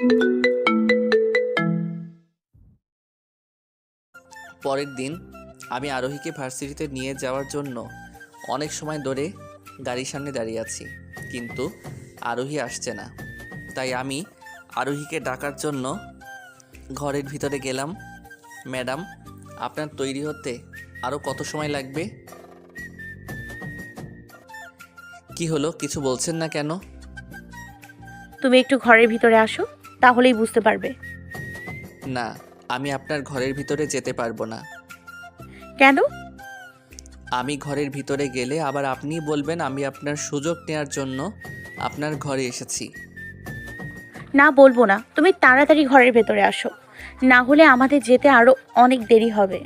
পরের দিন আমি আরোহীকে ভার্সিটিতে নিয়ে যাওয়ার জন্য অনেক সময় ধরে গাড়ির সামনে দাঁড়িয়ে আছি। কিন্তু আরোহী আসছে না। তাই আমি আরোহীকে ডাকার জন্য ঘরের ভিতরে গেলাম। ম্যাডাম, আপনার তৈরি হতে আরও কত সময় লাগবে? কি হলো, কিছু বলছেন না কেন? তুমি একটু ঘরের ভিতরে আসো। তাহলেই বুঝতে পারবে। না আমি আপনার ঘরের ভিতরে যেতে পারব না। কেন? আমি ঘরের ভিতরে গেলে আবার আপনি বলবেন আমি আপনার সুযোগ নেওয়ার জন্য আপনার ঘরে এসেছি। না বলব না। তুমি তাড়াতাড়ি ঘরের ভেতরে আসো। না হলে আমাদের যেতে আরও অনেক দেরি হবে।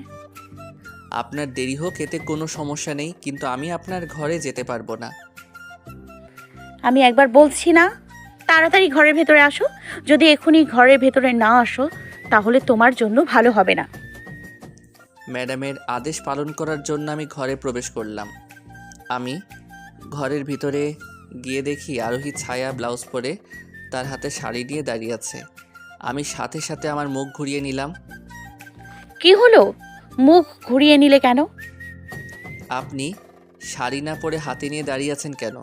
আপনার দেরি হোক এতে কোনো সমস্যা নেই কিন্তু আমি আপনার ঘরে যেতে পারব না। আমি একবার বলছি না তাড়াতাড়ি ঘরের ভেতরে আসো। যদি এখনই ঘরের ভেতরে না আসো তাহলে তোমার জন্য ভালো হবে না। ম্যাডামের আদেশ পালন করার জন্য আমি ঘরে প্রবেশ করলাম। আমি ঘরের ভিতরে গিয়ে দেখি আরোহী ছায়া ব্লাউজ পরে তার হাতে শাড়ি নিয়ে দাঁড়িয়ে আছে। আমি সাথে সাথে আমার মুখ ঘুরিয়ে নিলাম। কি হলো? মুখ ঘুরিয়ে নিলে কেন? আপনি শাড়ি না পরে হাতে নিয়ে দাঁড়িয়ে আছেন কেন?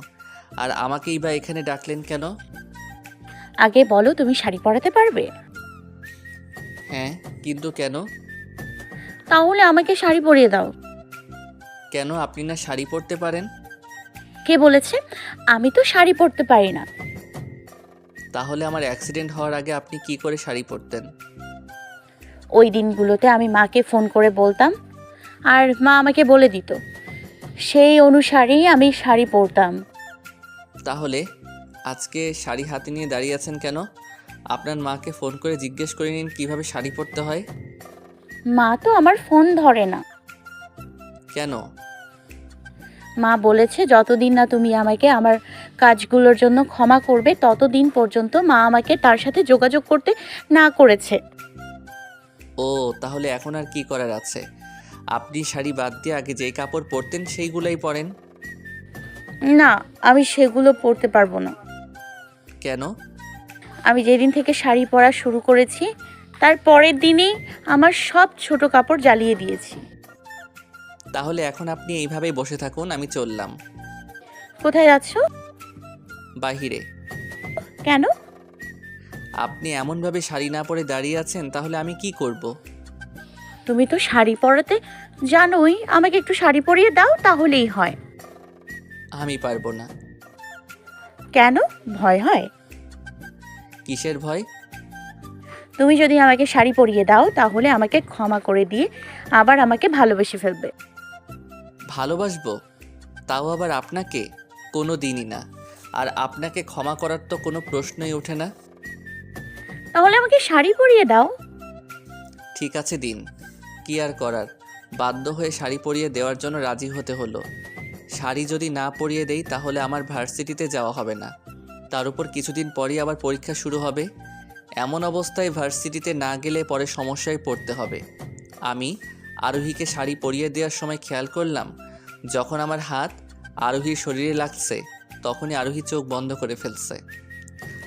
আর আমাকেই বা এখানে ডাকলেন কেন? আগে বলো তুমি শাড়ি পরাতে পারবে? হ্যাঁ কিন্তু কেন? তাহলে আমাকে শাড়ি পরিয়ে দাও। কেন আপনি না শাড়ি পরতে পারেন? কে বলেছে? আমি তো শাড়ি পরতে পারি না। তাহলে আমার অ্যাক্সিডেন্ট হওয়ার আগে আপনি কি করে শাড়ি পরতেন? ওই দিনগুলোতে আমি মাকে ফোন করে বলতাম আর মা আমাকে বলে দিত সেই অনুসারেই আমি শাড়ি পরতাম। তাহলে? আজকে শাড়ি হাতে নিয়ে দাঁড়িয়ে আছেন কেন? আপনার মাকে ফোন করে জিজ্ঞেস করে নিন কীভাবে শাড়ি পরতে হয়। মা তো আমার ফোন ধরে না। কেন? মা বলেছে যতদিন না তুমি আমাকে আমার কাজগুলোর জন্য ক্ষমা করবে ততদিন পর্যন্ত মা আমাকে তার সাথে যোগাযোগ করতে না করেছে। ও তাহলে এখন আর কি করার আছে? আপনি শাড়ি বাদ দিয়ে আগে যেই কাপড় পরতেন সেইগুলোই পরেন। না আমি সেগুলো পরতে পারব না। কেন? আমি যেদিন থেকে শাড়ি পরা শুরু করেছি তার পরের দিনেই আমার সব ছোট কাপড় জ্বালিয়ে দিয়েছি। তাহলে এখন আপনি এইভাবেই বসে থাকুন আমি চললাম। কোথায় যাচ্ছ? বাহিরে। কেন? আপনি এমনভাবে শাড়ি না পরে দাঁড়িয়ে আছেন তাহলে আমি কি করব। তুমি তো শাড়ি পরাতে জানোই আমাকে একটু শাড়ি পরিয়ে দাও তাহলেই হয়। আমি পারব না। কেন? ভয় হয়। কিসের ভয়? তুমি যদি আমাকে শাড়ি পরিয়ে দাও তাহলে আমাকে ক্ষমা করে দিয়ে আবার আমাকে ভালোবেসে ফেলবে। ভালোবাসবো? তাও আবার আপনাকে? কোনো দিনই না। আর আপনাকে ক্ষমা করার তো কোনো প্রশ্নই ওঠে না। তাহলে আমাকে শাড়ি পরিয়ে দাও। ঠিক আছে দিন। কি আর করার? বাধ্য হয়ে শাড়ি পরিয়ে দেওয়ার জন্য রাজি হতে হলো। শাড়ি যদি না পরিয়ে দেই, তাহলে আমার ভার্সিটিতে যাওয়া হবে না। তার উপর কিছুদিন পরই আবার পরীক্ষা শুরু হবে। এমন অবস্থায় ভার্সিটিতে না গেলে পরে সমস্যায় পড়তে হবে। আমি আরোহীকে শাড়ি পরিয়ে দেওয়ার সময় খেয়াল করলাম, যখন আমার হাত আরোহীর শরীরে লাগছে, তখনই আরোহী চোখ বন্ধ করে ফেলছে।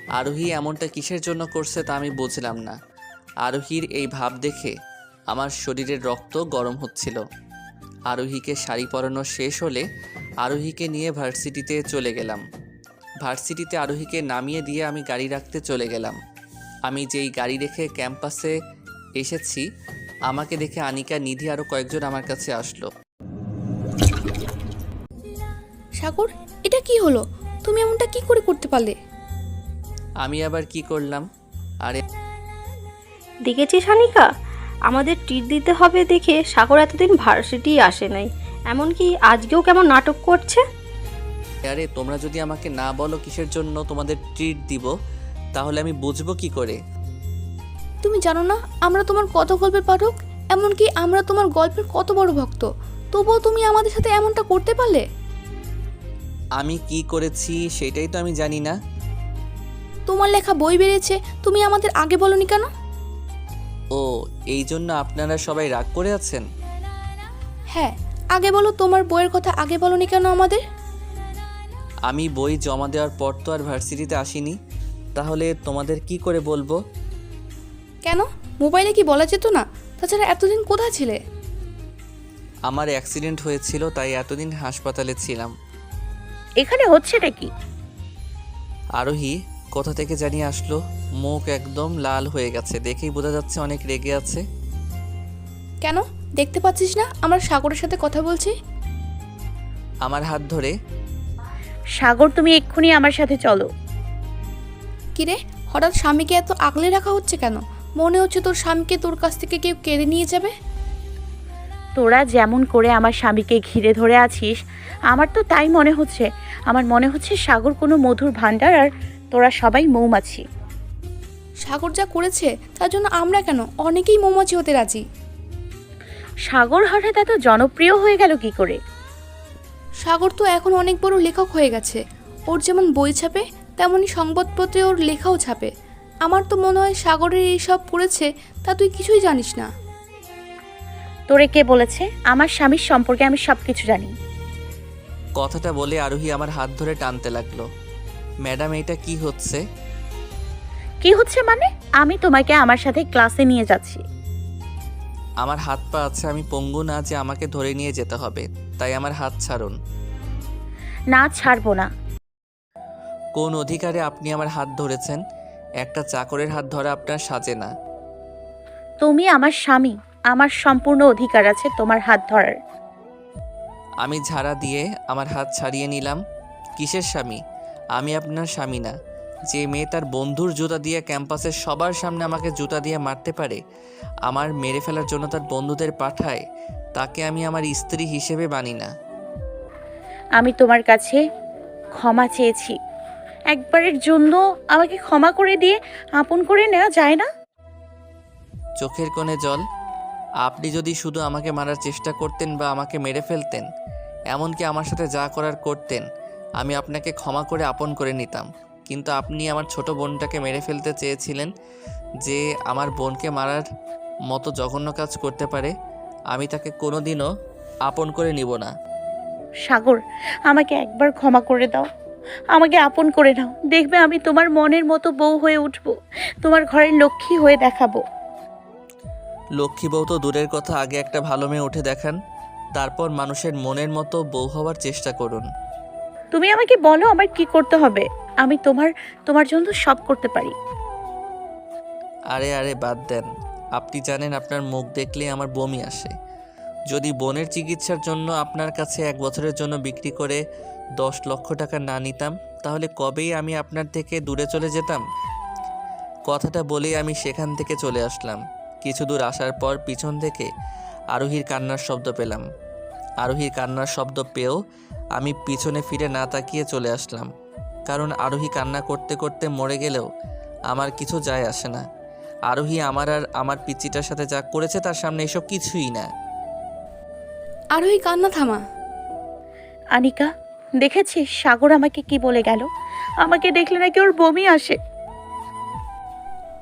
আরোহী এমনটা কিসের জন্য করছে তা আমি বুঝলাম না। আরোহীর এই ভাব দেখে আমার শরীরের রক্ত গরম হচ্ছিল। আরোহীকে শাড়ি পরানো শেষ হলে আরোহীকে নিয়ে ভার্সিটিতে চলে গেলাম। ভার্সিটিতে আরোহীকে নামিয়ে দিয়ে আমি গাড়ি রাখতে চলে গেলাম। আমি যেই গাড়ি রেখে ক্যাম্পাসে এসেছি আমাকে দেখে আনিকা নিধি আরও কয়েকজন আমার কাছে আসলো। সাগর এটা কি হলো? তুমি এমনটা কি করে করতে পারলে? আমি আবার কি করলাম? আরে দেখেছিস হানিকা আমাদের ট্রিট দিতে হবে দেখে সাগর এতদিন ভার্সিটি আসে নাই। এমনকি আজকেও কেমন নাটক করছে? আরে তোমরা যদি আমাকে না বলো কিসের জন্য তোমাদের ট্রিট দিব তাহলে আমি বুঝব কি করে। তুমি জানো না আমরা তোমার কত গল্পের পাঠক এমনকি আমরা তোমার গল্পের কত বড় ভক্ত। তবুও তুমি আমাদের সাথে এমনটা করতে পারলে? আমি কি করেছি সেটাই তো আমি জানি না। তোমার লেখা বই বেরিয়েছে তুমি আমাদের আগে বলনি কেন? ও এই জন্য আপনারা সবাই রাগ করে আছেন? হ্যাঁ আগে বলো তোমার বইয়ের কথা আগে বলনি কেন আমাদের? আমি বই জমা দেওয়ার পর তো আর ভার্সিটিতে আসিনি। তাহলে তোমাদের কি করে বলব? কেন? মোবাইলে কি বলা যেত না? তাছাড়া এতদিন কোথায় ছিলে? আমার অ্যাক্সিডেন্ট হয়েছিল তাই এতদিন হাসপাতালে ছিলাম। এখানে হচ্ছেটা কি? আরোহী কোথা থেকে জানিয়ে আসলো? মুখ একদম লাল হয়ে গেছে দেখেই বোঝা যাচ্ছে অনেক রেগে আছে। কেন? দেখতে পাচ্ছিস না? আমরা সাগরের সাথে কথা বলছি। আমার হাত ধরে। সাগর তুমি এক্ষুনি আমার সাথে চলো। কিরে হঠাৎ স্বামীকে এত আগলে রাখা হচ্ছে কেন? মনে হচ্ছে তোর স্বামীকে তোর কাছ থেকে কেউ কেড়ে নিয়ে যাবে। তোরা যেমন করে আমার স্বামীকে ঘিরে ধরে আছিস আমার তো তাই মনে হচ্ছে। আমার মনে হচ্ছে সাগর কোনো মধুর ভাণ্ডার আর তোরা সবাই মৌমাছি। সাগর যা করেছে তার জন্য আমরা কেন? অনেকেই মৌমাছি হতে রাজি। সাগর হঠাৎ এত জনপ্রিয় হয়ে গেল কি করে? সাগর তো এখন অনেক বড় লেখক হয়ে গেছে। ওর যেমন বই ছাপে তেমনই সংবাদপত্রে ওর লেখাও ছাপে। আমার তো মনে হয় সাগরের এইসব পড়েছে তা তুই কিছুই জানিস না। তোরে কে বলেছে? আমার স্বামীর সম্পর্কে আমি সব কিছু জানি। কথাটা বলে আরোহী আমার হাত ধরে টানতে লাগল। ম্যাডাম এটা কি হচ্ছে? কি হচ্ছে মানে? আমি তোমাকে আমার সাথে ক্লাসে নিয়ে যাচ্ছি। আমার হাত পা আছে আমি পঙ্গু না যে আমাকে ধরে নিয়ে যেতে হবে তাই আমার হাত ছাড়ুন। না ছাড়বো না। কোন অধিকারে আপনি আমার হাত ধরেছেন? একটা চাকরের হাত ধরা আপনার সাজে না। তুমি আমার স্বামী আমার সম্পূর্ণ অধিকার আছে তোমার হাত ধরার। আমি ঝাড়া দিয়ে আমার হাত ছাড়িয়ে নিলাম। কিসের স্বামী? আমি আপনার স্বামী না। যে মেয়ে তার বন্ধুর জুতা দিয়ে ক্যাম্পাসের সবার সামনে আমাকে জুতা দিয়ে মারতে পারে আমার মেরে ফেলার জন্য তার বন্ধুদের পাঠায় তাকে আমি আমার স্ত্রী হিসেবে মানি না। আমি তোমার কাছে ক্ষমা চেয়েছি। একবারের জন্য আমাকে ক্ষমা করে দিয়ে আপন করে নেওয়া যায় না? চোখের কোণে জল আপনি যদি শুধু আমাকে মারার চেষ্টা করতেন বা আমাকে মেরে ফেলতেন এমনকি আমার সাথে যা করার করতেন আমি আপনাকে ক্ষমা করে আপন করে নিতাম। কিন্তু আপনি আমার ছোট বোনটাকে মেরে ফেলতে চেয়েছিলেন যে আমার বোনকে মারার মতো জঘন্য কাজ করতে পারে আমি তাকে কোনোদিনও আপন করে নিব না। সাগর আমাকে একবার ক্ষমা করে দাও। আমাকে আপন করে নাও। দেখবে আমি তোমার মনের মতো বউ হয়ে উঠবো। তোমার ঘরের লক্ষ্মী হয়ে দেখাবো। লক্ষ্মী বউ তো দূরের কথা আগে একটা ভালো মেয়ে উঠে দেখান তারপর মানুষের মনের মতো বউ হওয়ার চেষ্টা করুন। তুমি আমাকে বলো আমার কি করতে হবে। আমি তোমার তোমার জন্য সব করতে পারি। আরে আরে, বাদ দেন। আপনি জানেন আপনার মুখ দেখলে আমার বমি আসে। যদি বোনের চিকিৎসার জন্য আপনার কাছে এক বছরের জন্য বিক্রি করে দশ লক্ষ টাকা না নিতাম, তাহলে কবেই আমি আপনার থেকে দূরে চলে যেতাম? কথাটা বলেই আমি সেখান থেকে চলে আসলাম। কিছু দূর আসার পর পিছন থেকে আরোহীর কান্নার শব্দ পেলাম। আরোহীর কান্নার শব্দ পেয়েও আমি পিছনে ফিরে না তাকিয়ে চলে আসলাম। কারণ আরোহী কান্না করতে করতে মরে গেলেও আমার কিছু যায় আসে না। আরোহী আমার আর আমার পিচিটার সাথে যা করেছে তার সামনে এসব কিছুই না। আরোহী কান্না থামা। আনিকা দেখেছিস সাগর আমাকে কি বলে গেল? আমাকে দেখলে নাকি ওর বমি আসে।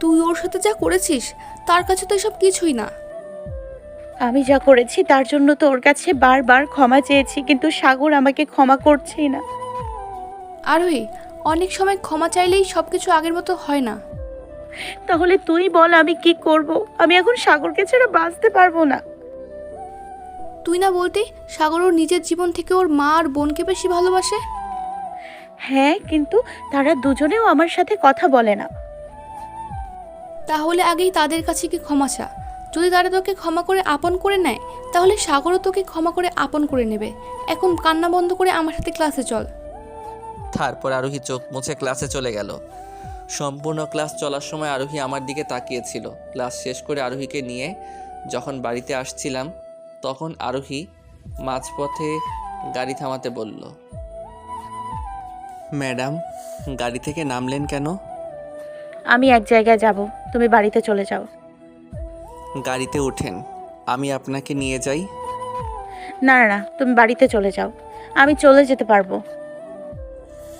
তুই ওর সাথে যা করেছিস তার কাছে তো এসব কিছুই না। আমি যা করেছি তার জন্য তো ওর কাছে বারবার ক্ষমা চেয়েছি কিন্তু সাগর আমাকে ক্ষমা করছেই না। আরোহী অনেক সময় ক্ষমা চাইলেই সব কিছু আগের মতো হয় না। তাহলে তুই বল আমি কি করব? আমি এখন সাগরকে ছাড়া বাঁচতে পারব না। তুই না বলতে সাগর ওর নিজের জীবন থেকে ওর মা আর বোনকে বেশি ভালোবাসে? হ্যাঁ কিন্তু তারা দুজনেও আমার সাথে কথা বলে না। তাহলে আগেই তাদের কাছে কি ক্ষমা চা। যদি তারা তোকে ক্ষমা করে আপন করে নেয় তাহলে সাগরও তোকে ক্ষমা করে আপন করে নেবে। এখন কান্না বন্ধ করে আমার সাথে ক্লাসে চল। তারপর আরোহী চোখ মুছে ক্লাসে চলে গেল। সম্পূর্ণ ক্লাস চলার সময় আরোহী আমার দিকে তাকিয়েছিল। ক্লাস শেষ করে আরোহীকে নিয়ে যখন বাড়িতে আসছিলাম তখন আরোহী মাঝপথে গাড়ি থামাতে বলল ম্যাডাম গাড়ি থেকে নামলেন কেন? আমি এক জায়গায় যাব তুমি বাড়িতে চলে যাও। গাড়িতে ওঠেন আমি আপনাকে নিয়ে যাই? না না না তুমি বাড়িতে চলে যাও। আমি চলে যেতে পারব।